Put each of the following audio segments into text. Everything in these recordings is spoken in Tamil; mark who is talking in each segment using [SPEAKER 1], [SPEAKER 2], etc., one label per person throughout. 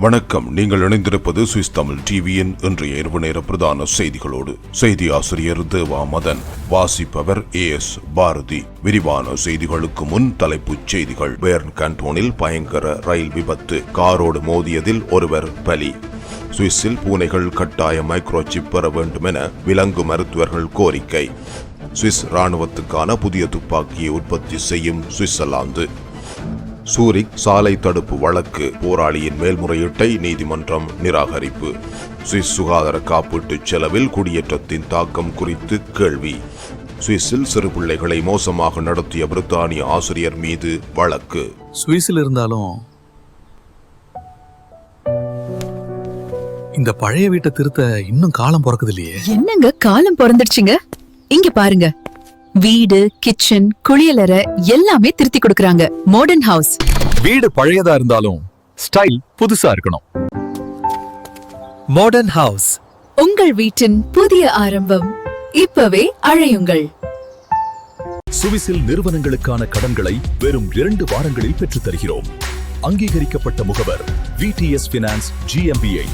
[SPEAKER 1] வணக்கம். நீங்கள் இணைந்திருப்பது சுவிஸ் தமிழ் டிவியின் இன்றைய இரவு நேர பிரதான செய்திகளோடு. செய்தி ஆசிரியர் தேவா மதன் வாசிப்பவர் ஏ எஸ் பாரதி. விரிவான செய்திகளுக்கு முன் தலைப்புச் செய்திகள். பேர்ன் கண்டோனில் பயங்கர ரயில் விபத்து. காரோடு மோதியதில் ஒருவர் பலி. சுவிஸில் பூனைகள் கட்டாய மைக்ரோசிப் பெற வேண்டும் என விலங்கு மருத்துவர்கள் கோரிக்கை. சுவிஸ் ராணுவத்துக்கான புதிய துப்பாக்கியை உற்பத்தி செய்யும் சுவிட்சர்லாந்து. சூரிக் சாலை தடுப்பு வழக்கு. போராளியின் மேல்முறையீட்டை நீதிமன்றம் நிராகரிப்பு. சுவிஸ் சுகாதார காப்பீட்டுச் செலவில் குடியேற்றத்தின் தாக்கம் குறித்து கேள்வி. சுவிஸில் சிறு பிள்ளைகளை மோசமாக நடத்திய பிரித்தானிய ஆசிரியர் மீது வழக்கு.
[SPEAKER 2] சுவிஸில் இருந்தாலும் இந்த பழைய வீட்டை திருத்த இன்னும் காலம் பிறக்குது இல்லையே?
[SPEAKER 3] என்னங்க காலம் பிறந்துடுச்சுங்க? இங்க பாருங்க. வீடு கிச்சன் குளியலறை எல்லாமே திருத்தி கொடுக்கறாங்க. மாடர்ன் ஹவுஸ்
[SPEAKER 4] வீடு பழையதா இருந்தாலும் ஸ்டைல் புதுசா இருக்கணும். மாடர்ன் ஹவுஸ்
[SPEAKER 3] உங்கள் வீட்டின் புதிய ஆரம்பம் இப்பவே அழையுங்கள்.
[SPEAKER 4] சுவிஸில் நிறுவனங்களுக்கான கடன்களை வெறும் இரண்டு வாரங்களில் பெற்றுத் தருகிறோம் அங்கீகரிக்கப்பட்ட முகவர் விடிஎஸ் பினான்ஸ் ஜிஎம்பிஐ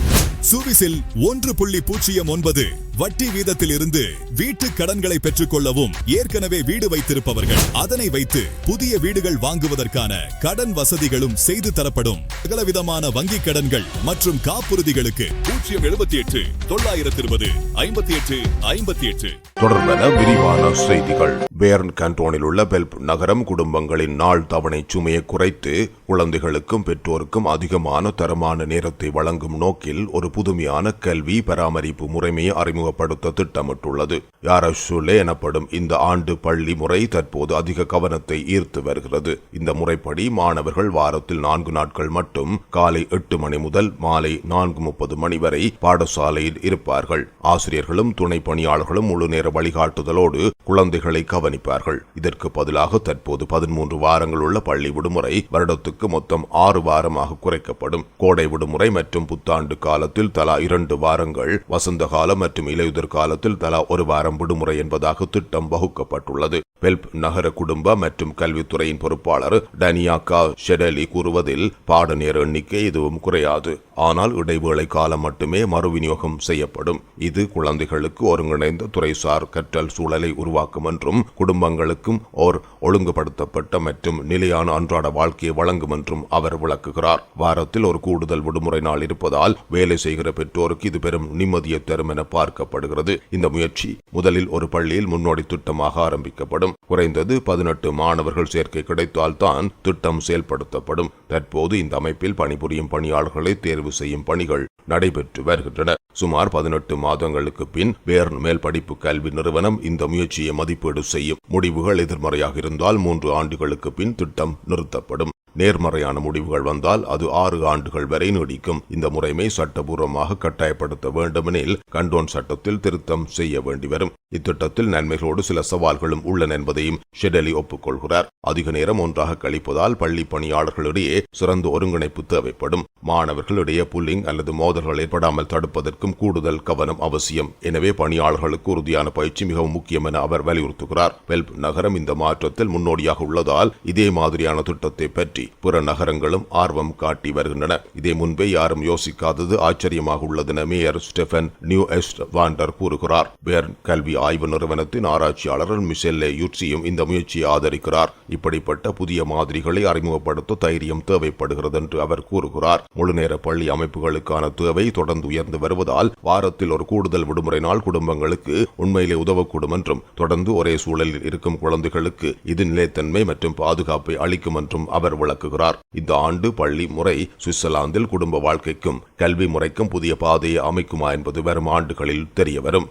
[SPEAKER 5] சுவிசில் ஒன்று புள்ளி பூஜ்ஜியம் ஒன்பது வட்டி வீதத்தில் இருந்து வீட்டு கடன்களை பெற்றுக்கொள்ளவும் ஏற்கனவே வீடு வைத்திருப்பவர்கள். அதனை வைத்து புதிய வீடுகள் வாங்குவதற்கான கடன் வசதிகளும் செய்து தரப்படும். சகலவிதமான வங்கி கடன்கள் மற்றும் காப்புறுதிகளுக்கு பூஜ்ஜியம் எழுபத்தி எட்டு தொள்ளாயிரத்தி இருபது ஐம்பத்தி எட்டு ஐம்பத்தி எட்டு.
[SPEAKER 1] தொடர்பென விரிவான செய்திகள். பேர்ன் கண்டோனில் உள்ள பெல்ப் நகரம் குடும்பங்களின் நாள் தவணை சுமையை குறைத்து குழந்தைகளுக்கும் பெற்றோருக்கும் அதிகமான தரமான நேரத்தை வழங்கும் நோக்கில் ஒரு புதுமையான கல்வி பராமரிப்பு முறைமையை அறிமுகப்படுத்த திட்டமிட்டுள்ளது. யாரஷுலே எனப்படும் இந்த ஆண்டு பள்ளி முறை தற்போது அதிக கவனத்தை ஈர்த்து வருகிறது. இந்த முறைப்படி மாணவர்கள் வாரத்தில் நான்கு நாட்கள் மட்டும் காலை எட்டு மணி முதல் மாலை நான்கு முப்பது மணி வரை பாடசாலையில் இருப்பார்கள். ஆசிரியர்களும் துணை பணியாளர்களும் முழு நேர வழிகாட்டுதலோடு குழந்தைகளை கவனிப்பார்கள். இதற்கு பதிலாக தற்போது பதிமூன்று வாரங்கள் உள்ள பள்ளி விடுமுறை வருடத்துக்கு மொத்தம் ஆறு வாரமாக குறைக்கப்படும். கோடை விடுமுறை மற்றும் புத்தாண்டு காலத்தில் தலா இரண்டு வாரங்கள் வசந்த காலம் மற்றும் இலையுதிர் காலத்தில் தலா ஒரு வாரம் விடுமுறை என்பதாக திட்டம் வகுக்கப்பட்டுள்ளது. பெல்ப் நகர குடும்ப மற்றும் கல்வித்துறையின் பொறுப்பாளர் டனியாக்கா ஷெடலி கூறுவதில் பாடநேர எண்ணிக்கை எதுவும் குறையாது. ஆனால் இடைவேளை காலம் மட்டுமே மறுவிநியோகம் செய்யப்படும். இது குழந்தைகளுக்கு ஒருங்கிணைந்த துறைசார் கற்றல் சூழலை உருவாக்கும் என்றும் குடும்பங்களுக்கும் ஓர் ஒழுங்குபடுத்தப்பட்ட மற்றும் நிலையான அன்றாட வாழ்க்கையை வழங்கும் என்றும் அவர் விளக்குகிறார். வாரத்தில் ஒரு கூடுதல் விடுமுறை நாள் இருப்பதால் வேலை செய்கிற பெற்றோருக்கு இது பெரும் நிம்மதியை தரும் என பார்க்கப்படுகிறது. இந்த முயற்சி முதலில் ஒரு பள்ளியில் முன்னோடி திட்டமாக ஆரம்பிக்கப்படும். குறைந்தது பதினெட்டு மாணவர்கள் சேர்க்கை கிடைத்தால்தான் திட்டம் செயல்படுத்தப்படும். தற்போது இந்த அமைப்பில் பணிபுரியும் பணியாளர்களை தேர்வு செய்யும் பணிகள் நடைபெற்று வருகின்றன. சுமார் பதினெட்டு மாதங்களுக்கு பின் வேர்ன் மேல் படிப்பு கல்வி நிறுவனம் இந்த முயற்சியை மதிப்பீடு செய்யும். முடிவுகள் எதிர்மறையாக இருந்தால் மூன்று ஆண்டுகளுக்கு பின் திட்டம் நிறுத்தப்படும். நேர்மறையான முடிவுகள் வந்தால் அது ஆறு ஆண்டுகள் வரை நீடிக்கும். இந்த முறைமை சட்டபூர்வமாக கட்டாயப்படுத்த வேண்டுமெனில் கண்டோன் சட்டத்தில் திருத்தம் செய்ய வேண்டி வரும். இத்திட்டத்தில் நன்மைகளோடு சில சவால்களும் உள்ளன என்பதையும் ஷெடலி ஒப்புக்கொள்கிறார். அதிக நேரம் ஒன்றாக கழிப்பதால் பள்ளி பணியாளர்களிடையே சிறந்த ஒருங்கிணைப்பு தேவைப்படும். மாணவர்களிடையே புல்லிங் அல்லது மோதல்கள் ஏற்படாமல் தடுப்பதற்கும் கூடுதல் கவனம் அவசியம். எனவே பணியாளர்களுக்கு உறுதியான பயிற்சி மிகவும் முக்கியம் என அவர் வலியுறுத்துகிறார். பெல்ப் நகரம் இந்த மாற்றத்தில் முன்னோடியாக உள்ளதால் இதே மாதிரியான திட்டத்தை பற்றி புற நகரங்களும் ஆர்வம் காட்டி வருகின்றன. இதை முன்பே யாரும் யோசிக்காதது ஆச்சரியமாக உள்ளது மேயர் ஸ்டெஃபன் நியூ எஸ்ட் வாண்டர் கூறுகிறார். பேர்ன் கல்வி ஆய்வு நிறுவனத்தின் ஆராய்ச்சியாளர் மிஷெல்லே யுட்சியும் இந்த முயற்சியை ஆதரிக்கிறார். இப்படிப்பட்ட புதிய மாதிரிகளை அறிமுகப்படுத்த தைரியம் தேவைப்படுகிறது என்று அவர் கூறுகிறார். முழுநேர பள்ளி அமைப்புகளுக்கான தேவை தொடர்ந்து உயர்ந்து வருவதால் வாரத்தில் ஒரு கூடுதல் விடுமுறை நாள் குடும்பங்களுக்கு உண்மையிலே உதவக்கூடும் என்றும் தொடர்ந்து ஒரே சூழலில் இருக்கும் குழந்தைகளுக்கு இது நிலைத்தன்மை மற்றும் பாதுகாப்பை அளிக்கும் என்றும் அவர் விளக்குகிறார். இந்த ஆண்டு பள்ளி முறை சுவிட்சர்லாந்தில் குடும்ப வாழ்க்கைக்கும் கல்வி முறைக்கும் புதிய பாதையை அமைக்குமா என்பது வரும் ஆண்டுகளில் தெரியவரும்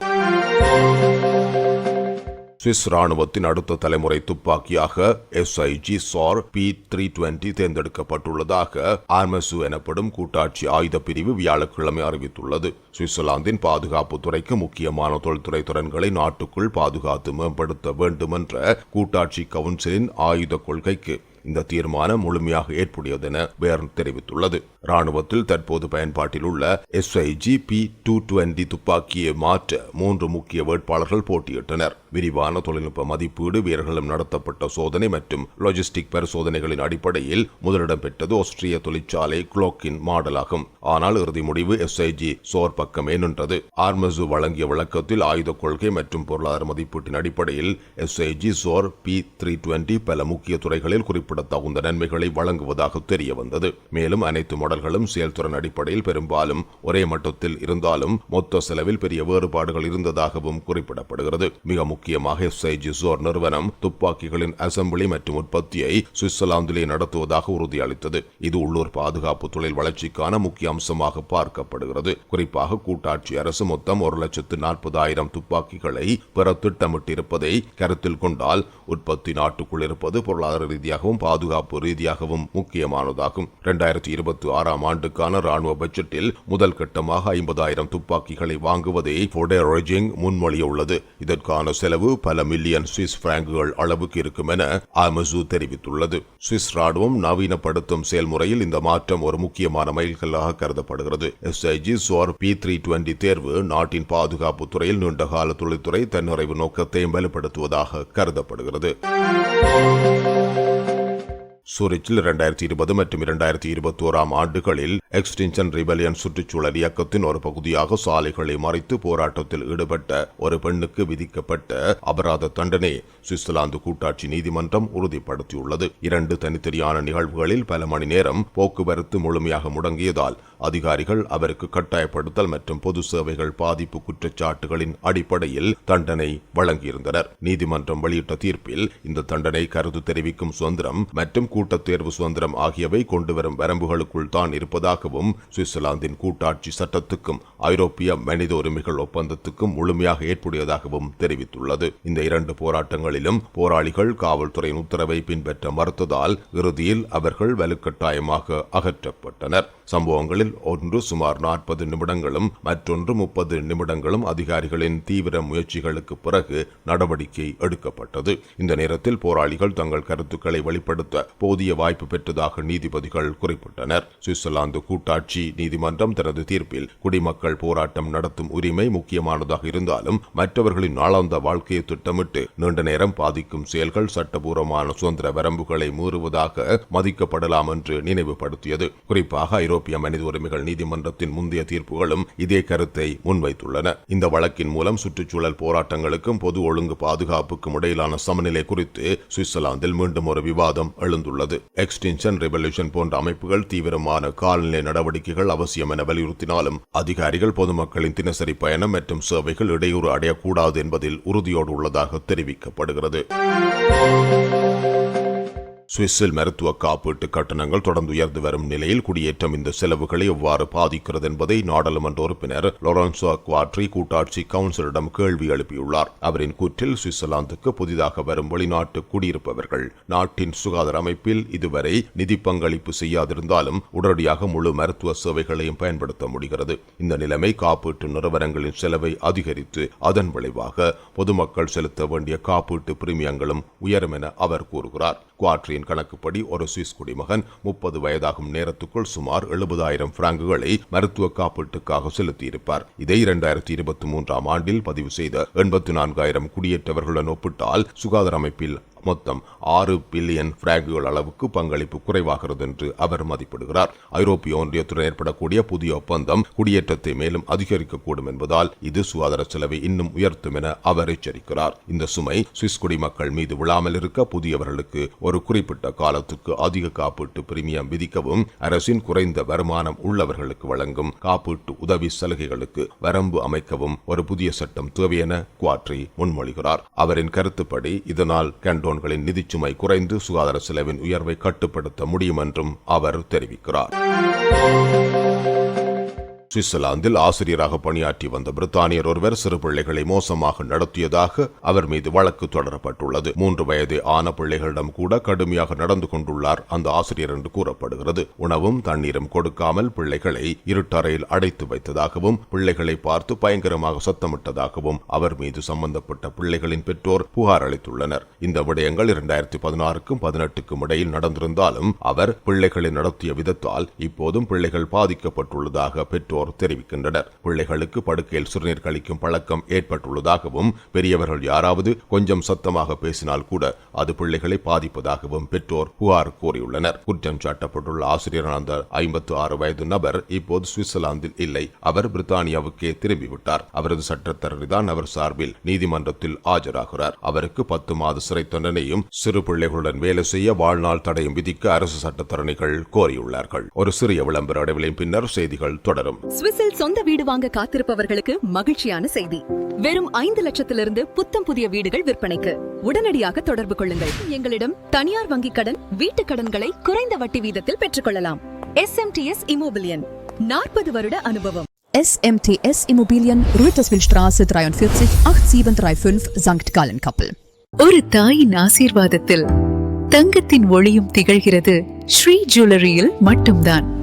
[SPEAKER 1] சுவிஸ் ராணுவத்தின் அடுத்த தலைமுறை துப்பாக்கியாக SIG Sauer P three twenty தேர்ந்தெடுக்கப்பட்டுள்ளதாக ஆர்மசு எனப்படும் கூட்டாட்சி ஆயுத பிரிவு வியாழக்கிழமை அறிவித்துள்ளது. சுவிட்சர்லாந்தின் பாதுகாப்பு துறைக்கு முக்கியமான தொழில்துறை திறன்களை நாட்டுக்குள் பாதுகாத்து மேம்படுத்த வேண்டும் என்ற கூட்டாட்சி கவுன்சிலின் ஆயுத கொள்கைக்கு இந்த தீர்மானம் முழுமையாக ஏற்புடையது என பேர்ன் தெரிவித்துள்ளது. ராணுவத்தில் தற்போது பயன்பாட்டில் உள்ள எஸ்ஐஜி பி டூ டுவெண்டி துப்பாக்கியை மாற்ற மூன்று முக்கிய வேட்பாளர்கள் போட்டியிட்டனர். விரிவான தொழில்நுட்ப மதிப்பீடு வீரர்களும் நடத்தப்பட்ட சோதனை மற்றும் லாஜிஸ்டிக் பரிசோதனைகளின் அடிப்படையில் முதலிடம் பெற்றது ஆஸ்திரிய தொழிற்சாலை குளோக்கின் மாடலாகும். ஆனால் இறுதி முடிவு எஸ்ஐஜி சோர் பக்கமே நின்றது. ஆர்மசு வழங்கிய விளக்கத்தில் ஆயுத கொள்கை மற்றும் பொருளாதார மதிப்பீட்டின் அடிப்படையில் SIG Sauer P three twenty பல முக்கிய துறைகளில் குறிப்பிடத்தகுந்த நன்மைகளை வழங்குவதாக தெரிய வந்தது மேலும் அனைத்து மாடல்களும் செயல்திறன் அடிப்படையில் பெரும்பாலும் ஒரே மட்டத்தில் இருந்தாலும் மொத்த செலவில் பெரிய வேறுபாடுகள் இருந்ததாகவும் குறிப்பிடப்படுகிறது. மிக முக்கியமாக எஸ்ஐஜி நிறுவனம் துப்பாக்கிகளின் அசம்பிளி மற்றும் உற்பத்தியை சுவிட்சர்லாந்திலே நடத்துவதாக உறுதியளித்தது. இது உள்ளூர் பாதுகாப்பு தொழில் வளர்ச்சிக்கான முக்கிய அம்சமாக பார்க்கப்படுகிறது. குறிப்பாக கூட்டாட்சி அரசு மொத்தம் ஒரு லட்சத்து நாற்பதாயிரம் துப்பாக்கிகளை பெற திட்டமிட்டிருப்பதை கருத்தில் கொண்டால் உற்பத்தி நாட்டுக்குள் இருப்பது பொருளாதார ரீதியாகவும் பாதுகாப்பு ரீதியாகவும் முக்கியமானதாகும். இரண்டாயிரத்தி இருபத்தி ஆறாம் ஆண்டுக்கான ராணுவ பட்ஜெட்டில் முதல் கட்டமாக ஐம்பதாயிரம் துப்பாக்கிகளை வாங்குவதை முன்மொழியுள்ளது இதற்கான செலவு பல மில்லியன் சுவிஸ் பிராங்குகள் அளவுக்கு இருக்கும் என அமசு தெரிவித்துள்ளது. சுவிஸ் ராணுவம் நவீனப்படுத்தும் செயல்முறையில் இந்த மாற்றம் ஒரு முக்கியமான மைல்கல்லாக கருதப்படுகிறது. SIG Sauer P three twenty தேர்வு நாட்டின் பாதுகாப்பு துறையில் நீண்டகால தொழில்துறை தன்னிறைவு நோக்கத்தை வலுப்படுத்துவதாக கருதப்படுகிறது. சூரிச்சில் இரண்டாயிரத்தி இருபது மற்றும் இரண்டாயிரத்தி இருபத்தி ஓராம் ஆண்டுகளில் எக்ஸ்டின்ஷன் ரிபலியன் சுற்றுச்சூழல் இயக்கத்தின் ஒரு பகுதியாக சாலைகளை மறைத்து போராட்டத்தில் ஈடுபட்ட ஒரு பெண்ணுக்கு விதிக்கப்பட்ட அபராத தண்டனை சுவிட்சர்லாந்து கூட்டாட்சி நீதிமன்றம் உறுதிப்படுத்தியுள்ளது. இரண்டு தனித்தனியான நிகழ்வுகளில் பல மணி நேரம் போக்குவரத்து முழுமையாக முடங்கியதால் அதிகாரிகள் அவருக்கு கட்டாயப்படுத்தல் மற்றும் பொது சேவைகள் பாதிப்பு குற்றச்சாட்டுகளின் அடிப்படையில் தண்டனை வழங்கியிருந்தனர். நீதிமன்றம் வெளியிட்ட தீர்ப்பில் இந்த தண்டனை கருத்து தெரிவிக்கும் சுதந்திரம் மற்றும் கூட்டத் தேர்வு சுதந்திரம் ஆகியவை கொண்டுவரும் வரம்புகளுக்குள் தான் இருப்பதாகவும் சுவிட்சர்லாந்தின் கூட்டாட்சி சட்டத்துக்கும் ஐரோப்பிய மனித உரிமைகள் ஒப்பந்தத்துக்கும் முழுமையாக ஏற்புடையதாகவும் தெரிவித்துள்ளது. இந்த இரண்டு போராட்டங்களிலும் போராளிகள் காவல்துறையின் உத்தரவை பின்பற்ற மறுத்ததால் இறுதியில் அவர்கள் வலுக்கட்டாயமாக அகற்றப்பட்டனர். சம்பவங்களில் ஒன்று சுமார் நாற்பது நிமிடங்களும் மற்றொன்று முப்பது நிமிடங்களும் அதிகாரிகளின் தீவிர முயற்சிகளுக்கு பிறகு நடவடிக்கை எடுக்கப்பட்டது. இந்த நேரத்தில் போராளிகள் தங்கள் கருத்துக்களை வெளிப்படுத்த போதிய வாய்ப்பு பெற்றதாக நீதிபதிகள் குறிப்பிட்டனர். சுவிட்சர்லாந்து கூட்டாட்சி நீதிமன்றம் தனது தீர்ப்பில் குடிமக்கள் போராட்டம் நடத்தும் உரிமை முக்கியமானதாக இருந்தாலும் மற்றவர்களின் நாளாந்த வாழ்க்கையை திட்டமிட்டு நீண்ட நேரம் பாதிக்கும் செயல்கள் சட்டபூர்வமான சுதந்திர வரம்புகளை மீறுவதாக மதிக்கப்படலாம் என்று நினைவுபடுத்தியது. குறிப்பாக ஐரோப்பிய மனித உரிமைகள் நீதிமன்றத்தின் முந்தைய தீர்ப்புகளும் இதே கருத்தை முன்வைத்துள்ளன. இந்த வழக்கின் மூலம் சுற்றுச்சூழல் போராட்டங்களுக்கும் பொது ஒழுங்கு பாதுகாப்புக்கும் இடையிலான சமநிலை குறித்து சுவிட்சர்லாந்தில் மீண்டும் ஒரு விவாதம் எழுந்துள்ளது. எக்ஸ்டென்ஷன் ரெவல்யூஷன் போன்ற அமைப்புகள் தீவிரமான காலநிலை நடவடிக்கைகள் அவசியம் என வலியுறுத்தினாலும் அதிகாரிகள் பொதுமக்களின் தினசரி பயணம் மற்றும் சேவைகள் இடையூறு அடையக்கூடாது என்பதில் உறுதியோடு உள்ளதாக தெரிவிக்கப்படுகிறது. சுவிஸில் மருத்துவ காப்பீட்டு கட்டணங்கள் தொடர்ந்து உயர்ந்து வரும் நிலையில் குடியேற்றம் இந்த செலவுகளை எவ்வாறு பாதிக்கிறது என்பதை நாடாளுமன்ற உறுப்பினர் லொரன்சோ அக்வாட்ரி கூட்டாட்சி கவுன்சிலரிடம் கேள்வி எழுப்பியுள்ளார். அவரின் கூற்றில் சுவிட்சர்லாந்துக்கு புதிதாக வரும் வெளிநாட்டு குடியிருப்பவர்கள் நாட்டின் சுகாதார அமைப்பில் இதுவரை நிதி பங்களிப்பு செய்யாதிருந்தாலும் உடனடியாக முழு மருத்துவ சேவைகளையும் பயன்படுத்த முடிகிறது. இந்த நிலைமை காப்பீட்டு நிறுவனங்களின் செலவை அதிகரித்து அதன் விளைவாக பொதுமக்கள் செலுத்த வேண்டிய காப்பீட்டு பிரீமியங்களும் உயரும் என அவர் கூறுகிறார். குவாட்ரியின் கணக்குப்படி ஒரு சுவிஸ் குடிமகன் முப்பது வயதாகும் நேரத்துக்குள் சுமார் எழுபதாயிரம் பிராங்குகளை மருத்துவ காப்பீட்டுக்காக செலுத்தியிருப்பார். இதை இரண்டாயிரத்தி இருபத்தி மூன்றாம் ஆண்டில் பதிவு செய்த எண்பத்தி நான்காயிரம் குடியேற்றவர்களுடன் ஒப்பிட்டால் சுகாதார அமைப்பில் மொத்தம் ஆறு பில்லியன் பிராங்குகள் அளவுக்கு பங்களிப்பு குறைவாகிறது என்று அவர் மதிப்பிடுகிறார். ஐரோப்பிய ஒன்றியத்துடன் ஏற்படக்கூடிய புதிய ஒப்பந்தம் குடியேற்றத்தை மேலும் அதிகரிக்கக்கூடும் என்பதால் இது சுகாதார செலவை இன்னும் உயர்த்தும் என அவர் எச்சரிக்கிறார். இந்த சுமை சுவிஸ் குடிமக்கள் மீது விழாமல் இருக்க புதியவர்களுக்கு ஒரு குறிப்பிட்ட காலத்துக்கு அதிக காப்பீட்டு பிரீமியம் விதிக்கவும் அரசின் குறைந்த வருமானம் உள்ளவர்களுக்கு வழங்கும் காப்பீட்டு உதவி சலுகைகளுக்கு வரம்பு அமைக்கவும் ஒரு புதிய சட்டம் தேவை என குவாட்ரி முன்மொழிகிறார். அவரின் கருத்துப்படி இதனால் கேண்டோன்களின் நிதிச்சுமை குறைந்து சுகாதார செலவின் உயர்வை கட்டுப்படுத்த முடியும் என்றும் அவர் தெரிவிக்கிறார். சுவிட்சர்லாந்தில் ஆசிரியராக பணியாற்றி வந்த பிரித்தானியர் ஒருவர் சிறு பிள்ளைகளை மோசமாக நடத்தியதாக அவர் மீது வழக்கு தொடரப்பட்டுள்ளது. மூன்று வயது ஆன பிள்ளைகளிடம் கூட கடுமையாக நடந்து கொண்டுள்ளார் அந்த ஆசிரியர் என்று கூறப்படுகிறது. உணவும் தண்ணீரும் கொடுக்காமல் பிள்ளைகளை இருட்டறையில் அடைத்து வைத்ததாகவும் பிள்ளைகளை பார்த்து பயங்கரமாக சத்தமிட்டதாகவும் அவர் மீது சம்பந்தப்பட்ட பிள்ளைகளின் பெற்றோர் புகார் அளித்துள்ளனர். இந்த விடயங்கள் இரண்டாயிரத்தி பதினாறுக்கும் பதினெட்டுக்கும் இடையில் நடந்திருந்தாலும் அவர் பிள்ளைகளை நடத்திய விதத்தால் இப்போதும் பிள்ளைகள் பாதிக்கப்பட்டுள்ளதாக பெற்றோர் தெரிவிக்கின்றனர். பிள்ளைகளுக்கு படுக்கையில் சிறுநீர் கழிக்கும் பழக்கம் ஏற்பட்டுள்ளதாகவும் பெரியவர்கள் யாராவது கொஞ்சம் சத்தமாக பேசினால் கூட அது பிள்ளைகளை பாதிப்பதாகவும் பெற்றோர் புகார் கூறியுள்ளனர். குற்றம் சாட்டப்பட்டுள்ள ஆசிரியரான அந்த ஐம்பத்து ஆறு வயது நபர் இப்போது சுவிட்சர்லாந்தில் இல்லை. அவர் பிரித்தானியாவுக்கே திரும்பிவிட்டார். அவரது சட்டத்தரணிதான் அவர் சார்பில் நீதிமன்றத்தில் ஆஜராகிறார். அவருக்கு பத்து மாத சிறை தண்டனையும் சிறு பிள்ளைகளுடன் வேலை செய்ய வாழ்நாள் தடையும் விதிக்க அரசு சட்டத்தரணிகள் கோரியுள்ளார்கள். ஒரு சிறிய விளம்பர இடைவெளியின் பின்னர் செய்திகள் தொடரும்.
[SPEAKER 6] சுவிஸில் சொந்த வீடு வாங்க காத்திருப்பவர்களுக்கு மகிழ்ச்சியான செய்தி. வெறும் ஐந்து லட்சத்திலிருந்து புத்தம் புதிய வீடுகள் விற்பனைக்கு. உடனடியாக தொடர்பு கொள்ளுங்கள். எங்களிடம் தனியார் வங்கிக் கடன் வீட்டுக் கடன்களை குறைந்த வட்டி வீதத்தில் பெற்றுக்கொள்ளலாம். எஸ்எம்டிஎஸ் இமோபிலியன் நாற்பது வருட அனுபவம்.
[SPEAKER 7] SMTS Immobilien, Rüterswilstraße 43 8735 St. Gallen Kappel.
[SPEAKER 3] ஒரு தாயின் ஆசீர்வாதத்தில் தங்கத்தின் ஒளியும் திகழ்கிறது ஸ்ரீ ஜுவல்லரியில் மட்டும்தான்.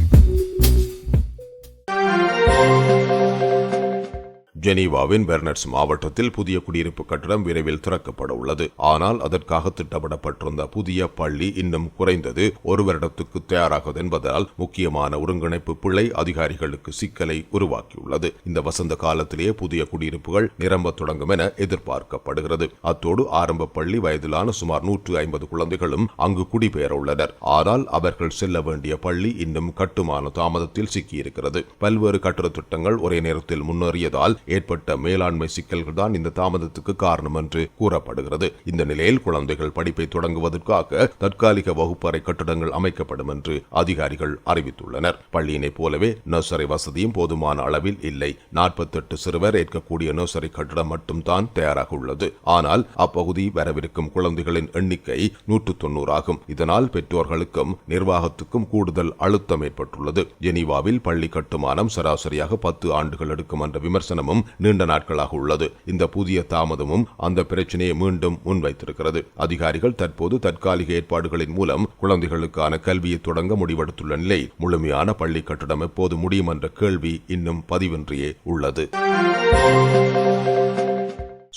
[SPEAKER 1] ஜெனீவாவின் பெர்னட்ஸ் மாவட்டத்தில் புதிய குடியிருப்பு கட்டடம் விரைவில் திறக்கப்பட உள்ளது. ஆனால் அதற்காக திட்டமிடப்பட்டிருந்த புதிய பள்ளி இன்னும் குறைந்தது ஒரு வருடத்துக்கு தயாராகுது என்பதால் முக்கியமான ஒருங்கிணைப்பு பிழை அதிகாரிகளுக்கு சிக்கலை உருவாக்கியுள்ளது. இந்த வசந்த காலத்திலேயே புதிய குடியிருப்புகள் நிரம்ப தொடங்கும் என எதிர்பார்க்கப்படுகிறது. அத்தோடு ஆரம்ப பள்ளி வயதிலான சுமார் நூற்று ஐம்பது குழந்தைகளும் அங்கு குடிபெயர உள்ளனர். ஆனால் அவர்கள் செல்ல வேண்டிய பள்ளி இன்னும் கட்டுமான தாமதத்தில் சிக்கியிருக்கிறது. பல்வேறு கட்டட திட்டங்கள் ஒரே நேரத்தில் முன்னேறியதால் ஏற்பட்ட மேலாண்மை சிக்கல்கள் தான் இந்த தாமதத்துக்கு காரணம் என்று கூறப்படுகிறது. இந்த நிலையில் குழந்தைகள் படிப்பை தொடங்குவதற்காக தற்காலிக வகுப்பறை கட்டடங்கள் அமைக்கப்படும் என்று அதிகாரிகள் அறிவித்துள்ளனர். பள்ளியினைப் போலவே நர்சரி வசதியும் போதுமான அளவில் இல்லை. நாற்பத்தெட்டு சிறுவர் ஏற்கக்கூடிய நர்சரி கட்டடம் மட்டும்தான் தயாராக உள்ளது. ஆனால் அப்பகுதி வரவிருக்கும் குழந்தைகளின் எண்ணிக்கை நூற்று தொன்னூறாகும் இதனால் பெற்றோர்களுக்கும் நிர்வாகத்துக்கும் கூடுதல் அழுத்தம் ஏற்பட்டுள்ளது. ஜெனீவாவில் பள்ளி கட்டுமானம் சராசரியாக பத்து ஆண்டுகள் எடுக்கும் என்ற விமர்சனமும் நீண்ட நாட்களாக உள்ளது. இந்த புதிய தாமதமும் அந்த பிரச்சனையை மீண்டும் முன்வைத்திருக்கிறது. அதிகாரிகள் தற்போது தற்காலிக ஏற்பாடுகளின் மூலம் குழந்தைகளுக்கான கல்வியை தொடங்க முடிவெடுத்துள்ள நிலை முழுமையான பள்ளி கட்டடம் எப்போது முடியும் என்ற கேள்வி இன்னும் பதிவின்றியே உள்ளது.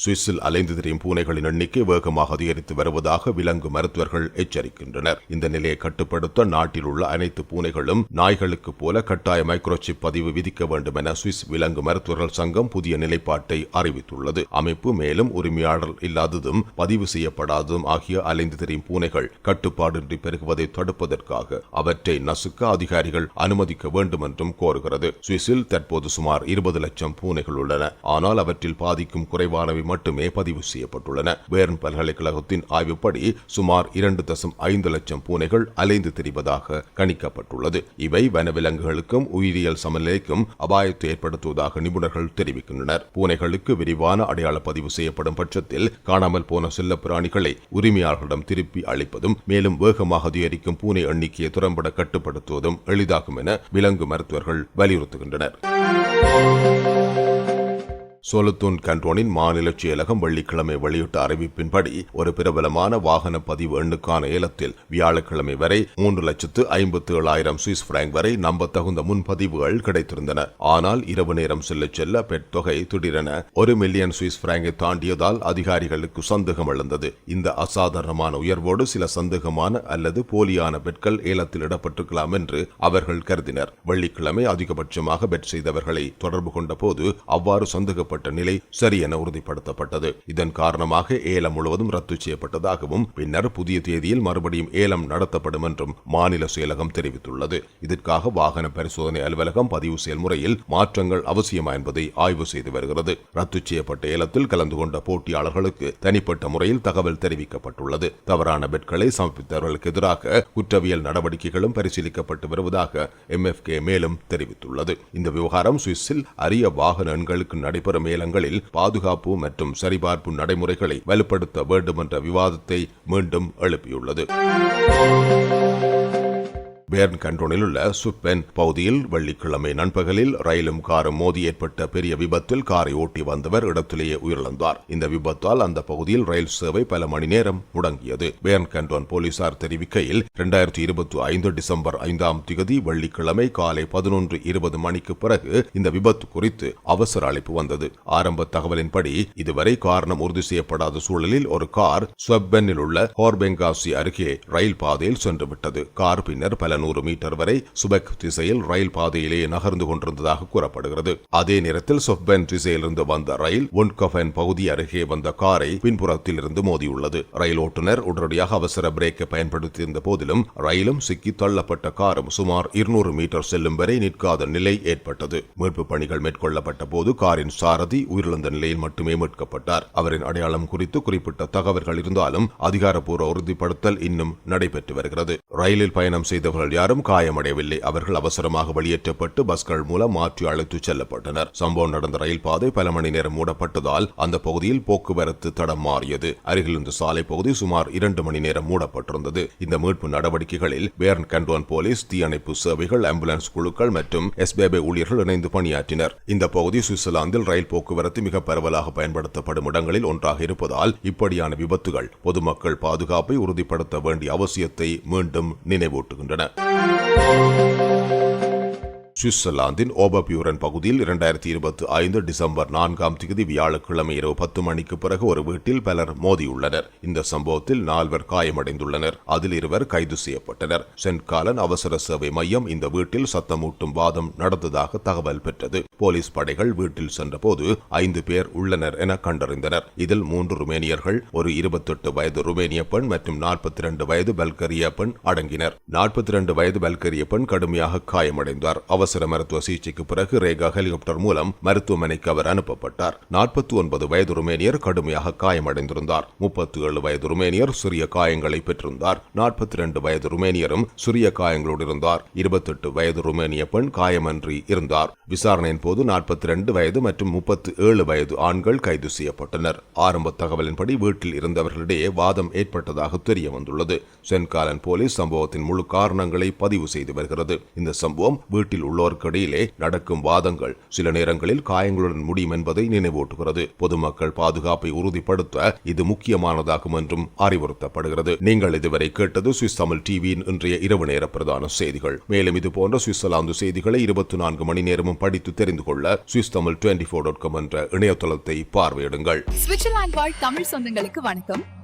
[SPEAKER 1] சுவிஸில் அலைந்து திரியும் பூனைகளின் எண்ணிக்கை வேகமாக அதிகரித்து வருவதாக விலங்கு மருத்துவர்கள் எச்சரிக்கின்றனர். இந்த நிலையை கட்டுப்படுத்த நாட்டில் உள்ள அனைத்து பூனைகளும் நாய்களுக்கு போல கட்டாய மைக்ரோசிப் பதிவு விதிக்க வேண்டும் என சுவிஸ் விலங்கு மருத்துவர்கள் சங்கம் புதிய நிலைப்பாட்டை அறிவித்துள்ளது. அமைப்பு மேலும் உரிமையாளர் இல்லாததும் பதிவு செய்யப்படாததும் ஆகிய அலைந்து திரியும் பூனைகள் கட்டுப்பாடின்றி பெருகுவதை தடுப்பதற்காக அவற்றை நசுக்க அதிகாரிகள் அனுமதிக்க வேண்டும் என்றும் கோருகிறது. சுவிஸில் தற்போது சுமார் இருபது லட்சம் பூனைகள் உள்ளன. ஆனால் அவற்றில் பாதிக்கும் குறைவானவை மட்டுமே பதிவு செய்யப்பட்டுள்ளன. வேர்ன் பல்கலைக்கழகத்தின் ஆய்வுப்படி சுமார் இரண்டு தசம் ஐந்து லட்சம் பூனைகள் அலைந்து திரிவதாக கணிக்கப்பட்டுள்ளது. இவை வனவிலங்குகளுக்கும் உயிரியல் சமநிலைக்கும் அபாயத்தை ஏற்படுத்துவதாக நிபுணர்கள் தெரிவிக்கின்றனர். பூனைகளுக்கு விரிவான அடையாள பதிவு செய்யப்படும் பட்சத்தில் காணாமல் போன செல்ல பிராணிகளை உரிமையாளர்களிடம் திருப்பி அளிப்பதும் மேலும் வேகமாக அதிகரிக்கும் பூனை எண்ணிக்கையை திறம்பட கட்டுப்படுத்துவதும் எளிதாகும் என விலங்கு மருத்துவர்கள் வலியுறுத்துகின்றனர். சோலத்தூன் கண்டோனின் மாநில செயலகம் வெள்ளிக்கிழமை வெளியிட்ட அறிவிப்பின்படி ஒரு பிரபலமான வாகன பதிவு எண்ணுக்கான ஏலத்தில் வியாழக்கிழமை வரை மூன்று லட்சத்து ஐம்பத்தி ஏழாயிரம் சுவிஸ் பிராங்க் வரை நம்பத்தகுந்த முன்பதிவுகள் கிடைத்திருந்தன. ஆனால் இரவு நேரம் செல்ல செல்ல பெட் தொகை திடீரென ஒரு மில்லியன் சுவிஸ் பிராங்கை தாண்டியதால் அதிகாரிகளுக்கு சந்தேகம் எழுந்தது. இந்த அசாதாரணமான உயர்வோடு சில சந்தேகமான அல்லது போலியான பெட்கள் ஏலத்தில் இடப்பட்டிருக்கலாம் என்று அவர்கள் கருதினர். வெள்ளிக்கிழமை அதிகபட்சமாக பெட் செய்தவர்களை தொடர்பு கொண்ட போது அவ்வாறு சந்தேகப்பட்ட செய்யப்பட்ட நிலை சரியென உறுதிப்படுத்தப்பட்டது. இதன் காரணமாக ஏலம் முழுவதும் ரத்து செய்யப்பட்டதாகவும் பின்னர் புதிய தேதியில் மறுபடியும் ஏலம் நடத்தப்படும் என்றும் மாநில செயலகம் தெரிவித்துள்ளது. இதற்காக வாகன பரிசோதனை அலுவலகம் பதிவு செயல்முறையில் மாற்றங்கள் அவசியமா என்பதை ஆய்வு செய்து வருகிறது. ரத்து செய்யப்பட்ட ஏலத்தில் கலந்து கொண்ட போட்டியாளர்களுக்கு தனிப்பட்ட முறையில் தகவல் தெரிவிக்கப்பட்டுள்ளது. தவறான பெட்களை சமர்ப்பித்தவர்களுக்கு எதிராக குற்றவியல் நடவடிக்கைகளும் பரிசீலிக்கப்பட்டு வருவதாக எம்எஃப்கே மேலும் தெரிவித்துள்ளது. இந்த விவகாரம் சுவிஸில் அரிய வாகன எண்களுக்கு நடைபெறும் மேலங்களில் பாதுகாப்பு மற்றும் சரிபார்ப்பு நடைமுறைகளை வலுப்படுத்த வேண்டும் என்ற விவாதத்தை மீண்டும் எழுப்பியுள்ளது. பேர்ன் கண்டோனில் உள்ள சுப்பென் பகுதியில் வெள்ளிக்கிழமை நண்பகலில் ரயிலும் காரும் மோதி ஏற்பட்ட பெரிய விபத்தில் காரை ஓட்டி வந்தவர் இடத்திலேயே உயிரிழந்தார். இந்த விபத்தால் அந்த பகுதியில் ரயில் சேவை பல மணி நேரம் முடங்கியது. பேர்ன் கண்டோன் போலீசார் தெரிவிக்கையில் இரண்டாயிரத்தி இருபத்தி ஐந்து டிசம்பர் ஐந்தாம் திகதி வெள்ளிக்கிழமை காலை பதினொன்று இருபது மணிக்கு பிறகு இந்த விபத்து குறித்து அவசர அழைப்பு வந்தது. ஆரம்ப தகவலின்படி இதுவரை காரணம் உறுதி செய்யப்படாத சூழலில் ஒரு கார் ஸ்வெப்பெனில் உள்ள ஹோர்பெங்காசி அருகே ரயில் பாதையில் சென்றுவிட்டது. கார் பின்னர் பல இருநூறு மீட்டர் வரை சுபெக் திசையில் ரயில் பாதையிலேயே நகர்ந்து கொண்டிருந்ததாக கூறப்படுகிறது. அதே நேரத்தில் சொஃபென் திசையிலிருந்து வந்த ரயில் ஒன்கஃபென் பகுதி அருகே வந்த காரை பின்புறத்தில் இருந்து மோதியுள்ளது. ரயில் ஓட்டுநர் உடனடியாக அவசர பிரேக்கை பயன்படுத்தியிருந்த போதிலும் ரயிலும் சிக்கி தள்ளப்பட்ட காரும் சுமார் இருநூறு மீட்டர் செல்லும் வரை நிற்காத நிலை ஏற்பட்டது. மீட்பு பணிகள் மேற்கொள்ளப்பட்ட போது காரின் சாரதி உயிரிழந்த நிலையில் மட்டுமே மீட்கப்பட்டார். அவரின் அடையாளம் குறித்து குறிப்பிட்ட தகவல்கள் இருந்தாலும் அதிகாரப்பூர்வ உறுதிப்படுத்தல் இன்னும் நடைபெற்று வருகிறது. ரயிலில் பயணம் செய்தவர்கள் யாரும் காயமடையவில்லை. அவர்கள் அவசரமாக வெளியேற்றப்பட்டு பஸ்கள் மூலம் மாற்றி அழைத்துச் செல்லப்பட்டனர். சம்பவம் நடந்த ரயில் பாதை பல மணி நேரம் மூடப்பட்டதால் அந்த பகுதியில் போக்குவரத்து தடம் மாறியது. அருகில் இந்த சாலை பகுதி சுமார் இரண்டு மணி நேரம் மூடப்பட்டிருந்தது. இந்த மீட்பு நடவடிக்கைகளில் பேர்ன் கண்டோன் போலீஸ் தீயணைப்பு சேவைகள் ஆம்புலன்ஸ் குழுக்கள் மற்றும் எஸ்பேபே ஊழியர்கள் இணைந்து பணியாற்றினர். இந்த பகுதி சுவிட்சர்லாந்தில் ரயில் போக்குவரத்து மிக பரவலாக பயன்படுத்தப்படும் இடங்களில் ஒன்றாக இருப்பதால் இப்படியான விபத்துகள் பொதுமக்கள் பாதுகாப்பை உறுதிப்படுத்த வேண்டிய அவசியத்தை மீண்டும் நினைவூட்டுகின்றன. up. சுவிட்சர்லாந்தின் ஓபபியூரன் பகுதியில் இரண்டாயிரத்தி இருபத்தி ஐந்து டிசம்பர் நான்காம் தேதி வியாழக்கிழமை இரவு பத்து மணிக்கு பிறகு ஒரு வீட்டில் பலர் மோதியுள்ளனர். இந்த சம்பவத்தில் நால்வர் காயமடைந்துள்ளனர். அதில் இருவர் கைது செய்யப்பட்டனர். சென்ட் காலன் அவசர சேவை மையம் இந்த வீட்டில் சத்தமூட்டும் வாதம் நடந்ததாக தகவல் பெற்றது. போலீஸ் படைகள் வீட்டில் சென்றபோது ஐந்து பேர் உள்ளனர் என கண்டறிந்தனர். இதில் மூன்று ருமேனியர்கள் ஒரு இருபத்தெட்டு வயது ருமேனிய பெண் மற்றும் நாற்பத்தி இரண்டு வயது பல்கரிய பெண் அடங்கினர். நாற்பத்தி இரண்டு வயது பல்கரிய பெண் கடுமையாக காயமடைந்தார். அவர் அவசர மருத்துவ சிகிச்சைக்கு பிறகு ரேகா ஹெலிகாப்டர் மூலம் மருத்துவமனைக்கு அவர் அனுப்பப்பட்டார். நாற்பத்தி ஒன்பது வயது ருமேனியர் கடுமையாக காயமடைந்திருந்தார். முப்பத்தி ஏழு வயது ருமேனியர் சிறிய காயங்களை பெற்றிருந்தார். நாற்பத்தி இரண்டு வயது ருமேனியரும் சிறிய காயங்களோடு இருந்தார். இருபத்தெட்டு வயது ருமேனிய பெண் காயமன்றி இருந்தார். விசாரணையின் போது நாற்பத்தி இரண்டு வயது மற்றும் முப்பத்தி ஏழு வயது ஆண்கள் கைது செய்யப்பட்டனர். ஆரம்ப தகவலின்படி வீட்டில் இருந்தவர்களிடையே வாதம் ஏற்பட்டதாக தெரிய வந்துள்ளது சென்காலன் போலீஸ் சம்பவத்தின் முழு காரணங்களை பதிவு செய்து வருகிறது. இந்த சம்பவம் வீட்டில் உள்ளோருக்கு இடையிலே நடக்கும் வாதங்கள் சில நேரங்களில் காயங்களுடன் முடியும் என்பதை நினைவூட்டுகிறது. பொதுமக்கள் பாதுகாப்பை உறுதிப்படுத்த இது முக்கியமானதாகும் என்றும் அறிவுறுத்தப்படுகிறது. நீங்கள் இதுவரை கேட்டது சுவிஸ் தமிழ் டிவியின் இன்றைய இரவு நேர பிரதான செய்திகள். மேலும் இது போன்ற சுவிட்சர்லாந்து செய்திகளை இருபத்தி நான்கு மணி நேரமும் படித்து தெரிந்து கொள்ள Swiss Tamil twenty four dot com என்ற இணையதளத்தை பார்வையிடுங்கள்.
[SPEAKER 3] சுவிட்சர்லாந்து வாழ் தமிழ் சொந்தங்களுக்கு வணக்கம்.